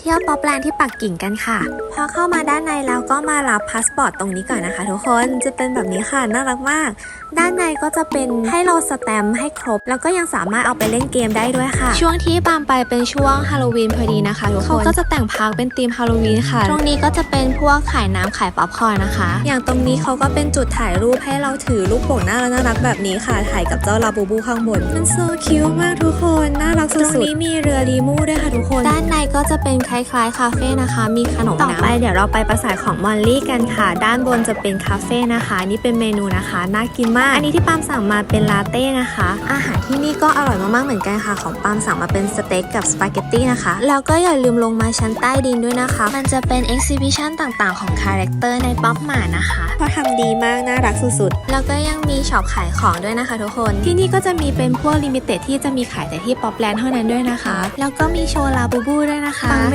เที่ยวป๊อปแลนด์ที่ปักกิ่งกันค่ะ พอเข้ามาด้านในแล้วก็มารับพาสปอร์ตตรงนี้ก่อนนะคะทุกคนจะเป็นแบบนี้ค่ะน่ารักมาก ด้านในก็จะเป็นให้เราสแตมป์ให้ครบ แล้วก็ยังสามารถเอาไปเล่นเกมได้ด้วยค่ะ ช่วงที่ปามไปเป็นช่วงฮาโลวีนพอดีนะคะทุกคนเขาก็จะแต่งพาร์คเป็นธีมฮาโลวีนค่ะ ตรงนี้ก็จะเป็นพวกขายน้ำขายป๊อปคอร์นนะคะ อย่างตรงนี้เขาก็เป็นจุดถ่ายรูปให้เราถือลูกโป่งน่ารักน่ารักแบบนี้ค่ะ ถ่ายกับเจ้าลาบูบูข้างบนมันโซคิวมากทุกคนน่ารักสุดๆตรงนี้มีเรือรีมูด้วยค่ะทุกคน ด้านในก็จะเป็นคล้ายๆ คาเฟ่นะคะ มีขนมต่อไปเดี๋ยวเราไปประสาทของมอลลี่กันค่ะ ด้านบนจะเป็นคาเฟ่นะคะ นี่เป็นเมนูนะคะน่ากินมาก อันนี้ที่ปามสั่งมาเป็นลาเต้นะคะ อาหารที่นี่ก็อร่อยมากๆเหมือนกันค่ะ ของปามสั่งมาเป็นสเต็กกับสปาเกตตี้นะคะ แล้วก็อย่าลืมลงมาชั้นใต้ดินด้วยนะคะ มันจะเป็นเอ็กซิบิชันต่างๆ ของคาแรคเตอร์ในป๊อปหมานะคะเขาทำดีมากน่ารักสุดๆ แล้วก็ยังมีช็อปขายของด้วยนะคะทุกคน ที่นี่ก็จะมีเป็นพวกลิมิเต็ดที่จะมีขายแต่ที่ป๊อปแลนด์เท่านั้นด้วยนะคะ แล้วก็มีโชว์ลาบูบูด้วยนะคะฟังไม่